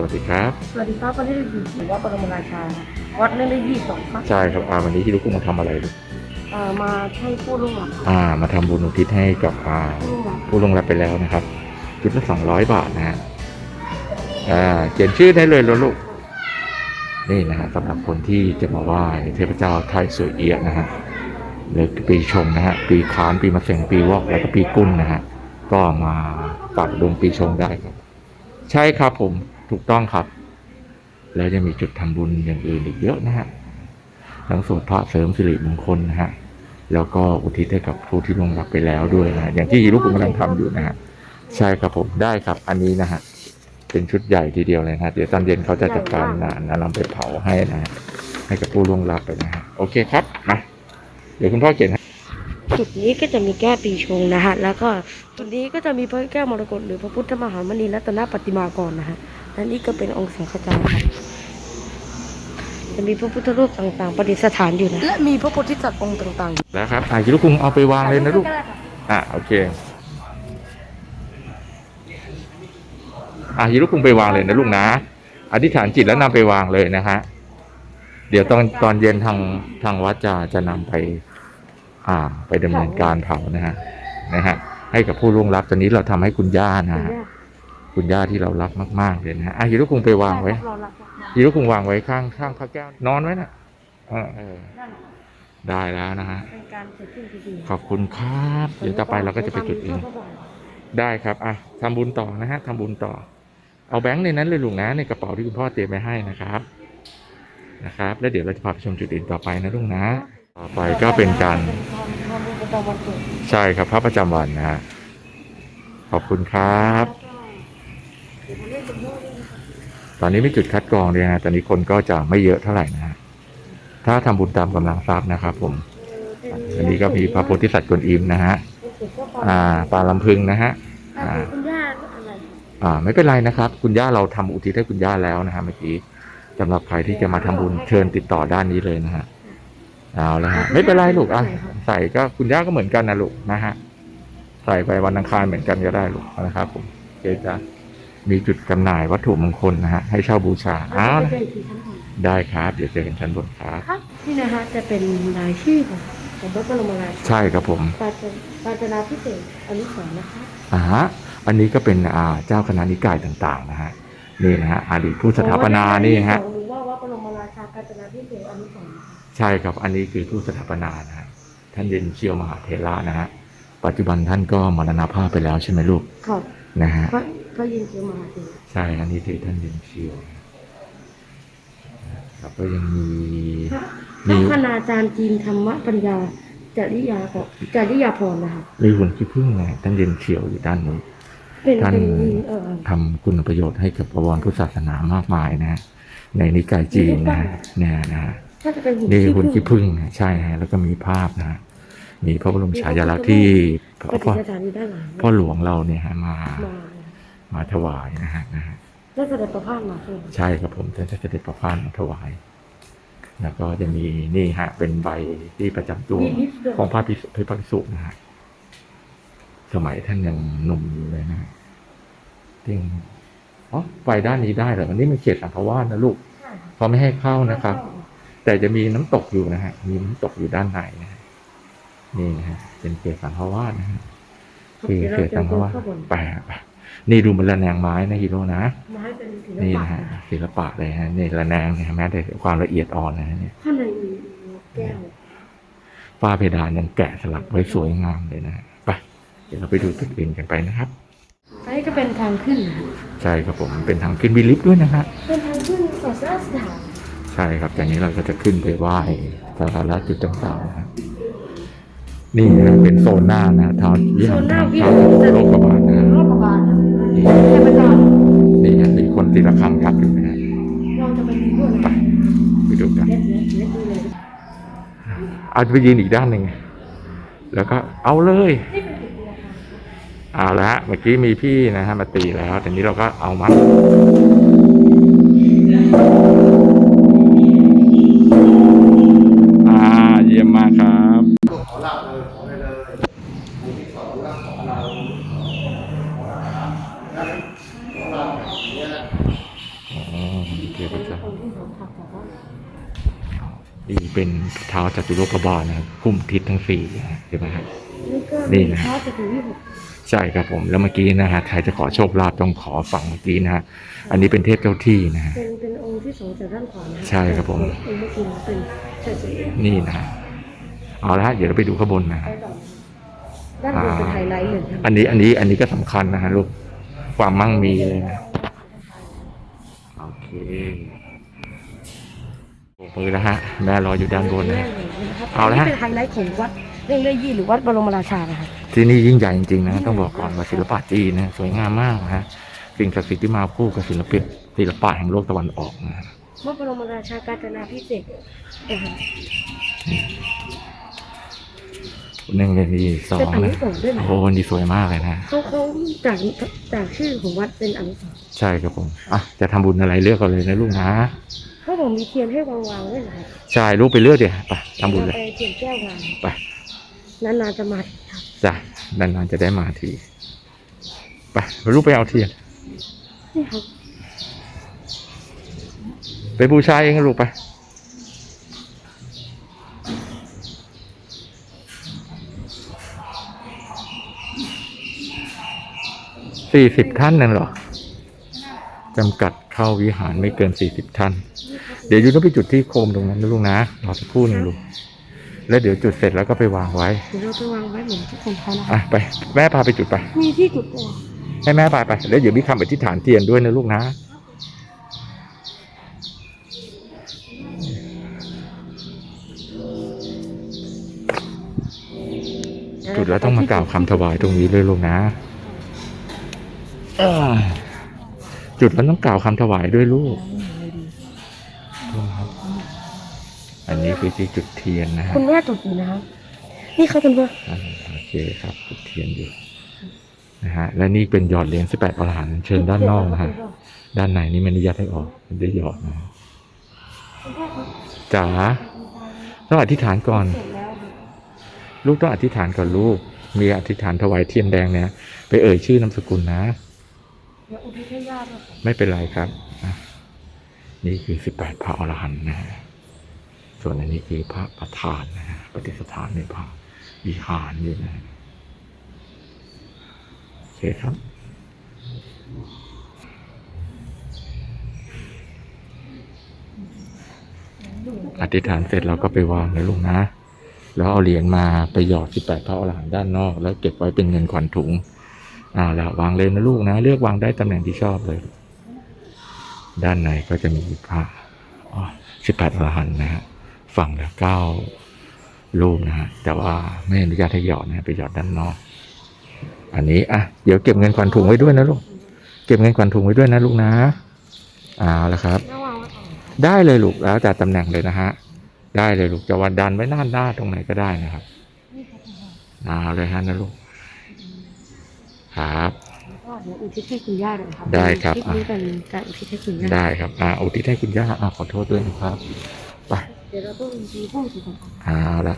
สวัสดีครับ สวัสดีครับวันนี้เราอยู่ที่วัดปรมราชาวัดเล่นได้ยี่สองครับใช่ครับอ่าวันนี้ที่ลูกกุ้งมาทำอะไรลูกเอ่อมาให้ผู้ร่วมหลับอ่า มาทำบุญอุทิศให้กับอ่าผู้ร่วมหลับผู้ลงรับไปแล้วนะครับ จุดละสองร้อยบาทนะฮะอ่าเขียนชื่อได้เลยแล้วลูกนี่นะฮะสำหรับคนที่จะมาไหว้เทพเจ้าไทยสวยเอียะนะฮะหรือปีชงนะฮะปีขานปีมะเสงปีวอกแล้วก็ปีกุ้นนะฮะก็มาปักดวงปีชงได้ครับ ใช่ครับผม ถูกต้องครับ แล้วจะมีจุดทำบุญอย่างอื่นอีกเยอะนะฮะทั้งสวดพระเสริมสิริมงคลนะฮะแล้วก็อุทิศให้กับผู้ที่ลงรับไปแล้วด้วยนะฮะอย่างที่ลูกคุณกำลังทำอยู่นะฮะใช่ครับผมได้ครับ อันนี้นะฮะเป็นชุดใหญ่ทีเดียวเลยนะฮะเดี๋ยวตอนเย็นเขาจะจัดการนะนะนำไปเผาให้นะฮะให้กับผู้ล่วงลับไปนะฮะโอเคครับมาเดี๋ยวคุณพ่อเขียนให้จุดนี้ก็จะมีแก้วปีชงนะฮะ แล้วก็จุดนี้ก็จะมีพระแก้วมรกตหรือพระพุทธมหามณีรัตนปฏิมากรนะฮะ และนี่ก็เป็นองค์สังฆจารย์ครับจะมีพระพุทธรูปต่างๆ ประดิษฐานอยู่นะ และมีพระโพธิสัตว์องค์ต่างๆอยู่แล้วครับอ่าลูกคุณเอาไปวางเลยนะลูก อะโอเค อะฮิรุคุงไปวางเลยนะลูกนะ อธิษฐานจิตแล้วนำไปวางเลยนะฮะ เดี๋ยวตอนตอนเย็นทางทางวัดจะจะนำไป อ่า ไปดำเนินการเผานะฮะ นะฮะ ให้กับผู้ล่วงลับตอนนี้เราทำให้คุณย่านะฮะ คุณย่าที่เรารักมาก ๆ เลยนะฮะอะฮิรุคุงไปวางไว้ฮิรุคุงวางไว้ข้างข้างพระแก้วนอนไว้นะเออเออได้แล้วนะฮะเป็นการเสร็จสิ้นพิธีขอบคุณครับเดี๋ยวต่อไปเราก็จะไปจุดอื่นได้ครับอะทำบุญต่อนะฮะทำบุญต่อ เอาแบงค์ในนั้นเลยลุงนะในกระเป๋าที่คุณพ่อเตรียมไว้ให้นะครับนะครับ แล้วเดี๋ยวเราจะพาไปชมจุดอื่นต่อไปนะลุงนะ ต่อไปก็เป็นการทำบุญประจำวันเกิดใช่ครับพระประจำวันนะฮะขอบคุณครับ ตอนนี้ไม่จุดคัดกรองเลยนะตอนนี้คนก็จะไม่เยอะเท่าไหร่นะฮะถ้าทำบุญตามกำลังทรัพย์นะครับ ผม อันนี้ก็มีพระโพธิสัตว์กวนอิมนะฮะอ่าปลาลำพึงนะฮะอ่าคุณย่าอะไรอ่า ไม่เป็นไรนะครับ คุณย่าเราทำอุทิศให้คุณย่าแล้วนะฮะเมื่อกี้สำหรับใครที่จะมาทำบุญเชิญติดต่อด้านนี้เลยนะฮะเอาละฮะไม่เป็นไรลูกอะใส่ก็คุณย่าก็เหมือนกันนะลูกนะฮะใส่ไปวันอังคารเหมือนกันก็ได้ลูกนะครับผมเดี๋ยวจะ มีจุดจำหน่ายวัตถุมงคลนะฮะให้เช่าบูชาอ้าวนะได้ครับ เดี๋ยวเจอกันชั้นบนครับ ครับนี่นะฮะจะเป็นรายชื่อของของพระบรมราชาใช่ครับผมปาจปาจนาพิเศษอนุสรณ์นะคะอ่าฮะอันนี้ก็เป็นอ่าเจ้าคณะนิกายต่างๆนะฮะนี่นะฮะอดีตผู้สถาปนานี่ฮะ หรือว่าวัดบรมราชากาญจนาพิเศษกอนุสรณ์นะคะใช่ครับ อันนี้คือผู้สถาปนานะฮะท่านเย็นเชียวมหาเถระนะฮะ ปัจจุบันท่านก็มรณภาพไปแล้วใช่ไหมลูก ครับ นะฮะ พระพ ระยินเจียวมหาเถรใช่อันนี้คือท่านเย็นเชียวครับก็ยังมีพระมีคณาจารย์จีนธรรมปัญญาจริยาของจริยาพรนะคะมีหุ่นขี้ผึ้งนะท่านเย็นเชียวอยู่ด้านนู้นเป็นท่านเป็นเออทำคุณประโยชน์ให้กับประวรพุทธศาสนามากมายนะฮะในนิกายจีนนะฮะเนี่ยนะฮะถ้าจะเป็นหุ่นนี่คือขี้หุ่นผึ้ขี้งผึ้งนะใช่ฮะแล้วก็มีภาพนะฮะมีพระบรมฉายาลักษณ์ที่ปพ่ฏิอสถานอยู่ด้านหลังพ่อหลวงเราเนี่ยฮะมา มามาถวายนะฮะนะฮะแล้วเสด็จประพาสมาใช่ไหมใช่ครับผมท่านจะเสด็จประพาสมาถวาย แล้วก็จะมีนี่ฮะ เป็นใบที่ประจำตัวมีลิฟต์ด้วยของพระพิสุพระภิกษุนะฮะสมัยท่านยังหนุ่มอยู่เลยนะฮะจริงอ๋อไปด้านนี้ได้เหรออันนี้มันเขตสังฆวาสนะลูกใช่ค่ะเขาไม่ให้เข้านะครับ แต่จะมีน้ำตกอยู่นะฮะ มีน้ำตกอยู่ด้านในนะฮะนี่นะฮะเป็นเขตสังฆวาสนะฮะคือเดี๋ยวเขเราตจะสังฆเดินวาสเข้าบนไปฮะไป นี่ดูมันระแนงไม้นะฮีโร่นะมาให้เป็นศิลนี่ปะนะฮะศิลปะเลยฮะนี่ระแนงเนี่ยแม้แต่ความละเอียดอ่อนนะฮะเนี่ยข้างในมีแก้วฝ้าเพดานยังแกะสลักไว้สวยงามเลยนะฮะไปเดี๋ยวเราไปดูจุดอื่นกันไปนะครับ อันนี้ก็เป็นทางขึ้นนะคะใช่ครับผมเป็นทางขึ้นมีลิฟต์ด้วยนะฮะ เป็นทางขึ้นศาสนสถานใช่ครับจากนี้เราก็จะขึ้นไปไหว้สักการะจุดต่างๆนะฮะ นี่นะฮะเป็นโซนหน้านะฮะเท้าวิโซหารนหน้าวิเท้าหารโลกบาลนะฮะโลกบาลนะนี่เทพเจ้านี่ฮะมีคนตีระฆังยักษ์อยู่นะฮะเราจะไปดูด้วยนะไปดูกันเล็ดเล็ดเล็ดดูเลยเอาไปยืนอีกด้านหนึ่งแล้วก็เอาเลยนี่เป็นจุดเดียวค่ะเอาละฮะเมื่อกี้มีพี่นะฮะมาตีแล้วแต่นี้เราก็เอามา เท้าจัตุโลกบาลนะครับคุ้มทิศทั้งสี่นะใช่ไหมครับนี่ก็นี่นะเท้าจะถึงที่หกใช่ครับผมแล้วเมื่อกี้นะฮะใครจะขอโชคลาภต้องขอฝั่งเมื่อกี้นะฮะอันนี้เป็นเทพเจ้าที่นะฮะเป็นเป็นองค์ที่สองจากด้านขวานะใช่ครับผมองค์เมื่อกี้เป็นเฉยๆนี่นะฮะเอาละฮะเดี๋ยวเราไปดูข้างบนนะฮะไปต่อด้านบนเป็นไฮไลท์เลยครับอันนี้อันนี้อันนี้ก็สำคัญนะฮะลูกความมั่งมีเลยนะโอเค โบกมือแล้วฮะแม่รออยู่ด้านบนนะเอาละฮะนนี้เป็นไฮไลท์ของวัดเรื่องเล่ยี่หรือวัดบรมราชานะครับที่นี่ยิ่งใหญ่จริงๆนะต้องบอกก่อนว่าศิลปะจีนนะสวยงามมากนะฮะสิ่งศักดิ์สิทธิ์ที่มาคู่กับศิลปิศิลปะแห่งโลกตะวันออกนะฮะวัดบรมราชากาญจนาพิเศษกนะครับหนึ่งเลยดีสอเป็นงอนุนะสรณ์ด้วยนะโอ้โหนี่สวยมากเลยนะ เขาเขาจากจากชื่อของวัดเป็นอนุสรณ์ใช่ครับผม อะ จะทำบุญอะไรเลือกกันเลยนะลูกนะ เขาบอกมีเทียนให้วางวางๆด้วยนะครับใช่ลูกไปเลือกเดี๋ยวไปทำบุญเลยอาไปเทียนแก้ววางไป นานๆจะมาทีครับจ้ะนานๆจะได้มาทีไปลูกไปเอาเทียน นี่ครับไปบูชาเองนะลูกไป สี่สิบท่านนั่นเหรอ จำกัดเข้าวิหารไม่เกินสี่สิบท่าน เดี๋ยวยูต้องไปจุดที่โคมตรงนั้นนะลูกนะรอสักครู่หนึงลูกแล้วเดี๋ยวจุดเสร็จแล้วก็ไปวางไว้ เดี๋ยวเราจะวางไว้เหมือนทุกคนเขานะคอะรับไปแม่พาไปจุดไป มีที่จุดตัวให้แม่พาไป แล้วเดี๋ยวมีคำอธิษฐานเทียนด้วยนะลูกนะ จุดแล้วต้องมากล่าวคำถวายตรงนี้เลยลูกนะเอ้ยจุดแล้วต้องกล่าวคำถวายด้วยลูก อันนี้คือที่จุดเทียนนะฮะคุณแม่จุดอยู่นะครับนี่เขาเป็นว่าอ่าโอเคครับ จุดเทียนอยู่นะฮะและนี่เป็นหยอดเหรียญสิบแปดอรหันต์เชิญด้านนอกนะฮะด้านในนี่ไม่อนุญาตให้ออกไม่ได้หยอดนะฮะจ๋าต้องอธิษฐานก่อนเสร็จแล้วครับลูกต้องอธิษฐานก่อนลูก มีอธิษฐานถวายเทียนแดงเนี่ย ไปเอ่ยชื่อนามสกุลนะเดี๋ยวอุทิศให้ญาติด้วยครับไม่เป็นไรครับอะนี่คือสิบแปดพระอรหันต์นะฮะ ส่วนอันนี้คือพระประธานนะฮะปฏิสถานในพระวิหารนี่นะโอเคครับอธิษฐานเสร็จเราก็ไปวางนะลูกนะ แล้วเอาเหรียญมาไปหยอดสิบแปดพระอรหันต์ด้านนอก แล้วเก็บไว้เป็นเงินขวัญถุง อ่าแล้ววางเลยนะลูกนะ เลือกวางได้ตำแหน่งที่ชอบเลย ด้านในก็จะมีพระสิบแปดอรหันต์นะฮะ ฝั่งละเก้ารูปนะฮะแต่ว่าไม่อนุญาตให้หยอดนะไปหยอดด้านนอก อันนี้อะเดี๋ยวเก็บเงินขวัญถุงไว้ด้วยนะลูกเก็บเงินขวัญถุงไว้ด้วยนะลูกนะเอาละครับแล้ววางไว้ก่อนครับ ได้เลยลูกแล้วแต่ตำแหน่งเลยนะฮะได้เลยลูกจะวันดันไว้หน้าหน้าตรงไหนก็ได้นะครับเอาเลยฮะนะลูกครับแล้วก็เดี๋ยวอุทิศให้คุณย่าด้วยครับได้ครับคลิปนี้เป็นการอุทิศให้คุณย่าได้ครับอ่าอุทิศให้คุณย่าอ่าขอโทษด้วยนะครับไป เดี๋ยวเราต้องมีผู้สุขภาพเอาละ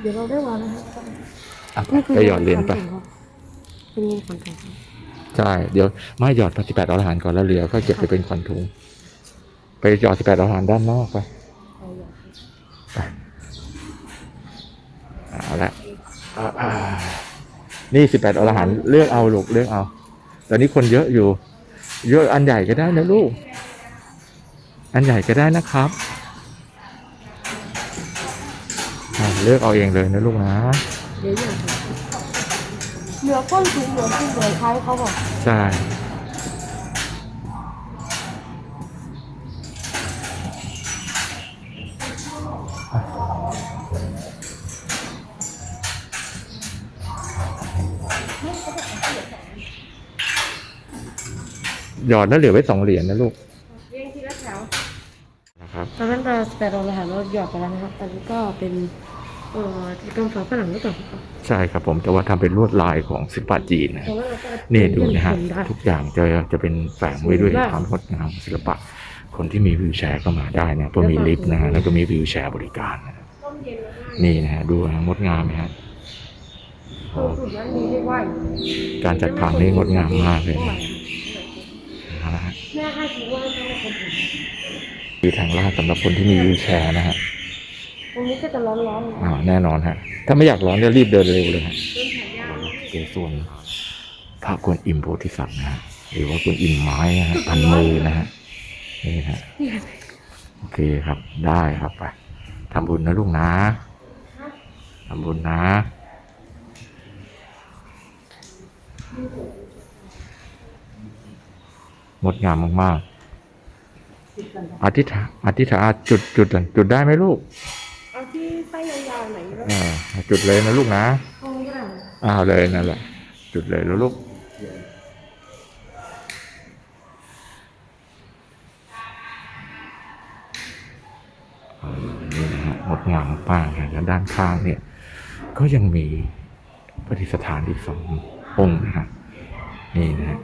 เดี๋ยวเราได้วางนะครับอะนี่คือไปหยอดเหรียญไปเป็นเงินขวัญถุงครับใช่เดี๋ยวไม่หยอดปฏิบัติอรหันต์ก่อนแล้วเหลือก็เก็บไปเป็นขวัญถุง ไปหยอดสิบแปดอรหันต์ด้านนอกไปเอาหยอดเอาละอ่าอ่านี่สิบแปดอรหันต์เลือกเอาลูกเลือกเอาตอนนี้คนเยอะอยู่ เยอะอันใหญ่ก็ได้นะลูก อันใหญ่ก็ได้นะครับ เลือกเอาเองเลยนะลูกนะเดี๋ยวหยอดครับเหลือก้นถุงเหลือที่เหลือใช้เขาบอกใช่หยอดแล้วเหลือไว้สองเหรียญนะลูก เรียงทีละแถว นะ ครับตอนนั้นเราแต่เราเลยหาเราหยอดไปแล้วนะครับอันนี้ก็เป็นเอ่อกิจกรรมฝาผนังหรือเปล่าครับใช่ครับผมแต่ว่าทำเป็นลวดลายของศิลปะจีนนะเพราะว่าเราก็นี่ดูนะฮะเห็ได้ทุกอย่างจะจะเป็นแฝงไว้ด้วยสวยมากความงดงามของศิลปะ คนที่มีวิวแชร์ก็มาได้นะเพราะมีลิฟต์นะฮะแล้วก็มีวิวแชร์บริการนะต้มเย็นแล้วนี่นะฮะดูนะงดงามไหมฮะตรงจุดนั้นมีเรียกว่าการจัดผังนี่งดงามมากเลยนะนะฮะนะฮะแม่ให้คิดว่าต้องเป็นคน อื่นมีทางลาดสำหรับคนที่มีวีลแชร์นะฮะตรงนี้ก็จะร้อนๆอ่าแน่นอนฮะ ถ้าไม่อยากร้อนเนี่ยรีบเดินเร็วเลยฮะต้นแขนยาวเจส่วนพระกวนอิมโพธิสัตว์นะฮะหรือว่ากวนอิมไม้นะฮะพันมือนะฮะนี่ฮะโอเคครับได้ครับไปทำบุญนะลูกนะทำบุญนะงดงามมากๆ อธิษฐานอธิษฐานจุดจุดก่อนจุดได้ไหมลูกเอาที่ไส้ยาวๆหน่อยแล้วอ่าจุดเลยนะลูกนะตรงนี้ก็ได้อ้าวเลยนั่นแหละ จุดเลยแล้วลูกเออนี่นะฮะงดงามมากนะแล้วด้านข้างเนี่ย ก็ยังมีประดิษฐานอีกสององค์นะฮะนี่นะฮะ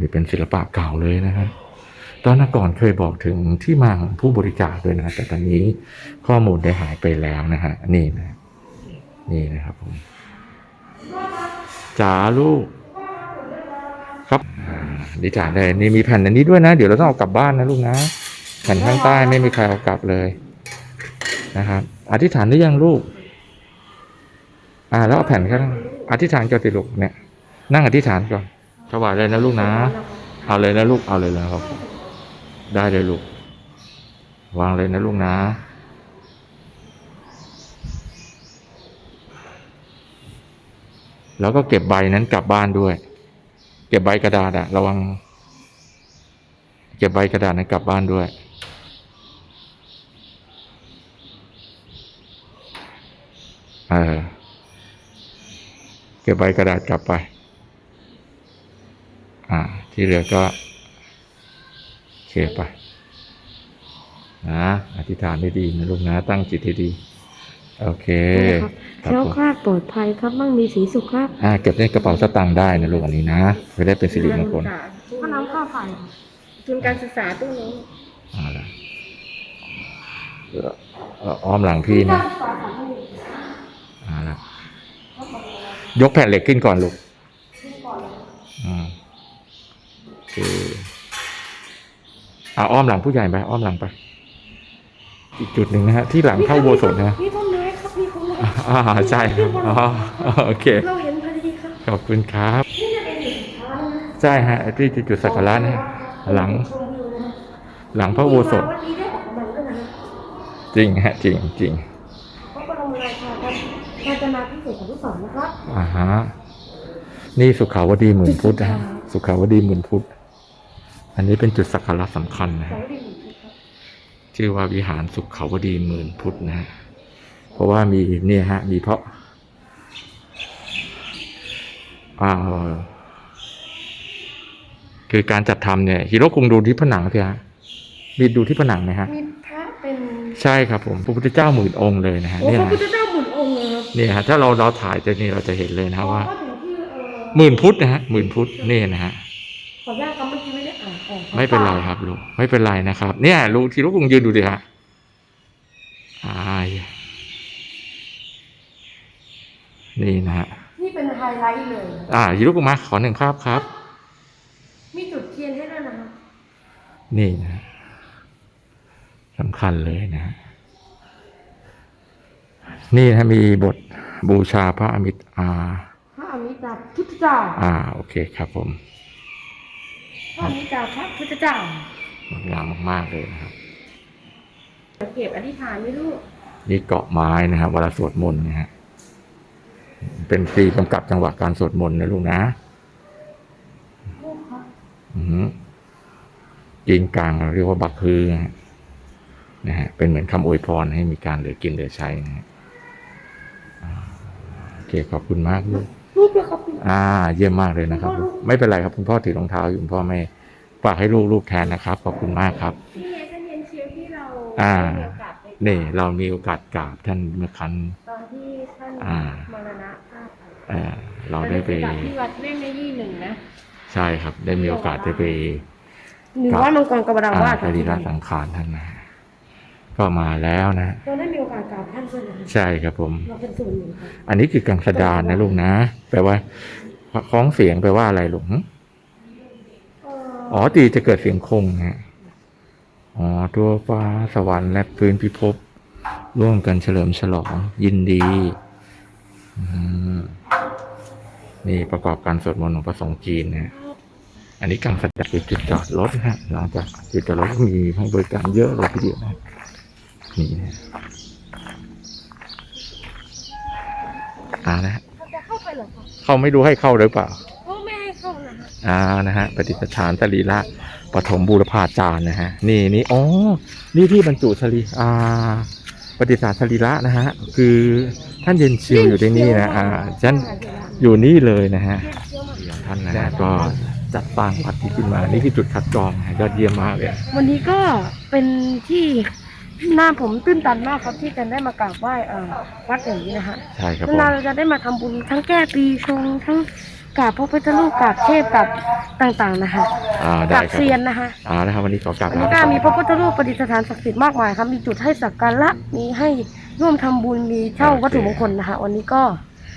นี่เป็นศิลปะเก่าเลยนะฮะตอนก่อนเคยบอกถึงที่มาของผู้บริจาคด้วยนะแต่ตอนนี้ข้อมูลได้หายไปแล้วนะฮะนี่นะนี่นะครับผมจ๋าลูก ครับอ่าดีจ่าเลยนี่มีแผ่นอันนี้ด้วยนะ เดี๋ยวเราต้องเอากลับบ้านนะลูกนะแผ่นข้างใต้ไม่มีใครเอากลับเลยนะครับอธิษฐานได้ยังลูก อ่า แล้วเอาแผ่นข้างอธิษฐานก่อนสิลูกเนี่ย นั่งอธิษฐานก่อน ถวายเลยนะลูกนะ เอาเลยนะลูก เอาเลยนะครับ ได้เลยลูก วางเลยนะลูกนะ แล้วก็เก็บใบนั้นกลับบ้านด้วย เก็บใบกระดาษอะระวัง เก็บใบกระดาษนั้นกลับบ้านด้วยเออเก็บใบกระดาษกลับไป อ่า ที่เหลือก็โอเคไปนะอธิษฐานให้ดีนะลูกนะ ตั้งจิตให้ดี โอเคเที่ยวคลาดปลอดภัยครับมั่งมีสีสุขครับอ่าเก็บในกระเป๋าสตางค์ได้นะลูกอันนี้นะจะได้เป็นสิริมงคลค่าน้ำค่าไฟทุนการศึกษาตู้นี้เอาละเดี๋ยวเอ่ออ้อมหลังพี่นะเอาละยกแผ่นเหล็กขึ้นก่อนลูกอืม โอเคอ่าอ้อมหลังผู้ใหญ่ไปอ้อมหลังไป อีกจุดหนึ่งนะฮะ ที่หลังเข้าอุโบสถนะฮะมีต้นไม้ครับมีต้นไม้อ่าใช่ครับอ๋อโอเคเราเห็นพอดีครับขอบคุณครับนี่จะเป็นจุดสุดท้ายนะใช่ฮะที่จุดสักการะนะฮะหลังชมวิวนะฮะหลังพระอุโบสถวันนี้ได้ออกกำลังด้วยนะฮะจริงฮะจริงจริงพระบรมราชาครับกาญจนาพิเศษของที่สองนะครับอ่าฮะนี่สุขาวดีหมื่นพุทธนะฮะสุขาวดีหมื่นพุทธ อันนี้เป็นจุดสักการะสำคัญนะสอฮะงดีหนึ่งทีครับชื่อว่าวิหารสุขาวดีหมื่นพุทธนะฮะเพราะว่ามีเนี่ยฮะ มีเพราะอ่าคือการจัดทำเนี่ยฮิโร่คงดูที่ผนังสิฮะมีดูที่ผนังไหมฮะมีพระเป็นใช่ครับผมพระพุทธเจ้าหมื่นองค์เลยนะฮะโอ้เนี่ยพระฮะพุทธเจ้าหมุนองค์เลยครับเนี่ยฮะถ้าเราเราถ่ายจะนี่เราจะเห็นเลยนะฮะว่าพอถึงที่เออหมื่นพุทธนะฮะหมื่นพุทธนี่นะฮะขออนุญาตครับเมื่อกี้ ไม่ได้อ่านออกไม่เป็นไรครับลูกไม่เป็นไรนะครับ เนี่ยลูกทีลูกคงยืนดูดิฮะอายนี่นะฮะนี่เป็นไฮไลท์เลย อ่าทีลูกมาขอหนึ่งภาพครับ มีจุดเทียนให้ด้วยนะครับนี่นะฮะสำคัญเลยนะฮะนี่นะมีบทบูชาพระอมิตรอาพระอมิตาพุทธเจ้าอ่า โอเคครับผม พระอมิตาพระพุทธเจ้างดงามมากๆเลยนะครับเก็บอธิษฐานไหม่ลูกนี่เกาะไม้นะครับเวลาสวดมนต์นะฮะเป็นตีกำกับจังหวะการสวดมนต์นะลูกนะลูกครับอือหือยิงกลางเราเรียกว่าบักฮือนะฮะนะฮะเป็นเหมือนคำอวยพรให้มีการเหลือกินเหลือใช้นะฮะอ่าโอเคขอบคุณมากลูกลูกด้วยครับ อ่า เยี่ยมมากเลยนะครับ ไม่เป็นไรครับคุณพ่อถือรองเท้าอยู่คุณพ่อไม่ฝากให้ลูกลูกแทนนะครับขอบคุณมากครับที่เรียนท่านเรียนเชียวที่เราอ่าได้มีโอกาสไปนี่เรามีโอกาสกราบท่านเมื่อครั้งตอนที่ท่านอ่ามรณภาพไปเอ่อเราได้ไปจากที่วัดเล่นในยี่หนึ่งนะใช่ครับ ได้มีโอกาสได้ไปหนึ่งวัดมังกรกบดาอ่าวาดสรีระสังขารท่านนะ ก็มาแล้วนะเราได้มีโอกาสกราบท่านด้วยนะใช่ครับผม เราเป็นส่วนหนึ่งครับอันนี้คือกังสดานนะลูกนะแปลว่าคล้องเสียงแปลว่าอะไรลูกหึอ๋อตีจะเกิดเสียงคงฮะอ๋อตัวฟ้าสวรรค์และพื้นพิภพร่วมกันเฉลิมฉลองยินดีอืมนี่ประกอบการสวดมนต์ของพระสงฆ์จีนนะฮะอันนี้การแสดงจุดจอดรถนะฮะหลังจากจุดจอดรถก็มีให้บริการเยอะเลยทีเดียวนะ นี่นะอ่านะฮะจะเข้าไปเหรอคะเขาไม่รู้ให้เข้าหรือเปล่า เขาไม่ให้เข้านะฮะอ่านะฮะปฏิสถานสรีระปฐมบูรพาจารย์นะฮะ นี่นี่อ๋อ นี่ที่บรรจุสรีอ่าปฏิสถานสรีระนะฮะ คือท่านเย็นเชียวอยู่ที่นี่นะอ่าฉันอยู่นี่เลยนะฮะอย่างท่านนะฮะก็จัดสร้างวัดที่ขึ้นมา นี่คือจุดคัดกรองนะฮะยอดเยี่ยมมากเลย วันนี้ก็เป็นที่ หน้าผมตื้นตันมากครับที่จะได้มากราบไหว้เอ่อวัดอย่างนี้นะฮะใช่ครับผม นานๆเราจะได้มาทำบุญทั้งแก้ปีชงทั้งกราบพระพุทธรูปกราบเทพกราบต่างๆนะคะอ่ากได้ราบครับเซียนนะคะอ่านะครับวันนี้ขอกลับวันนี้ก็มีพระพุทธรูปประดิษฐานศักดิ์สิทธิ์มากมายครับมีจุดให้สักการะมีให้ร่วมทำบุญมีเช่าวัตถุมงคลนะคะวันนี้ก็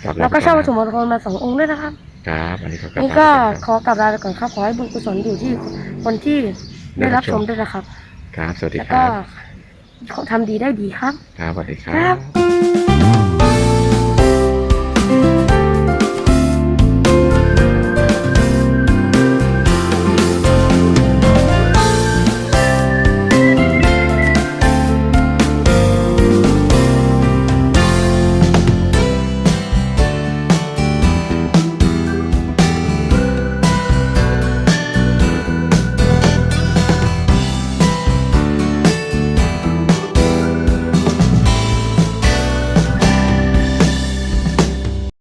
กลับเราก็เช่าวัตถุมงคลมาสององค์ด้วยนะครับ ครับวันนี้ขอกลับนี่ก็ขอกลับลาไปก่อนครับขอให้บุญกุศลอยู่ที่คนที่ได้รับชมด้วยนะครับ ครับ สวัสดีแล้วคก็รับ ทำดีได้ดีครับ ครับสวัสดีครัครับบ